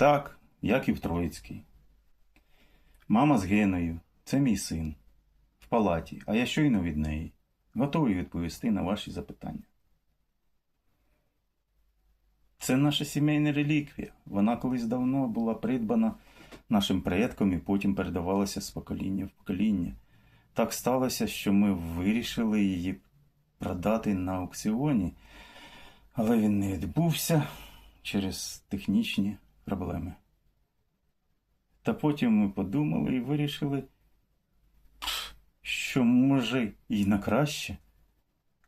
Так, Яків Троїцький. Мама з Геною, це мій син. В палаті, а я щойно від неї. Готовий відповісти на ваші запитання. Це наша сімейна реліквія. Вона колись давно була придбана нашим предком і потім передавалася з покоління в покоління. Так сталося, що ми вирішили її продати на аукціоні, але він не відбувся через технічні проблеми. Та потім ми подумали і вирішили, що може і на краще.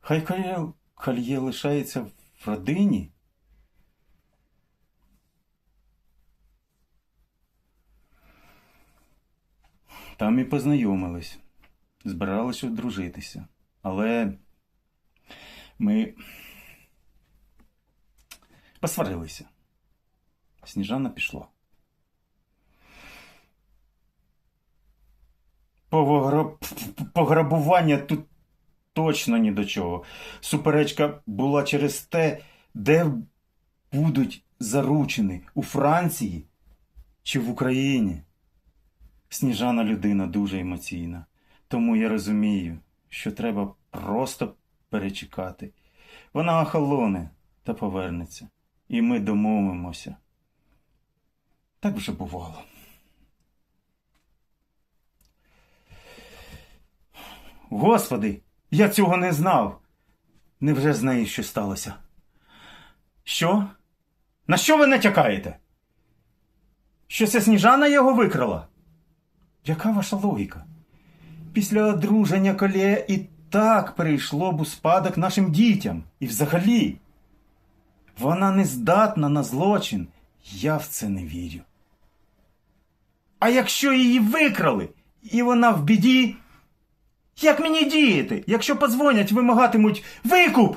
Хай кольє, кольє лишається в родині. Там і познайомились, збиралися одружитися. Але ми посварилися. Сніжана пішла. Пограб... Пограбування тут точно ні до чого. Суперечка була через те, де будуть заручені у Франції чи в Україні. Сніжана людина дуже емоційна, тому я розумію, що треба просто перечекати. Вона охолоне та повернеться, і ми домовимося. Так вже бувало. Господи, я цього не знав. Невже з нею що сталося? Що? На що ви натякаєте? Що це сніжана його викрала? Яка ваша логіка? Після одруження колє і так перейшло б у спадок нашим дітям. І взагалі. Вона не здатна на злочин. Я в це не вірю. А якщо її викрали, і вона в біді, як мені діяти, якщо позвонять, вимагатимуть викуп?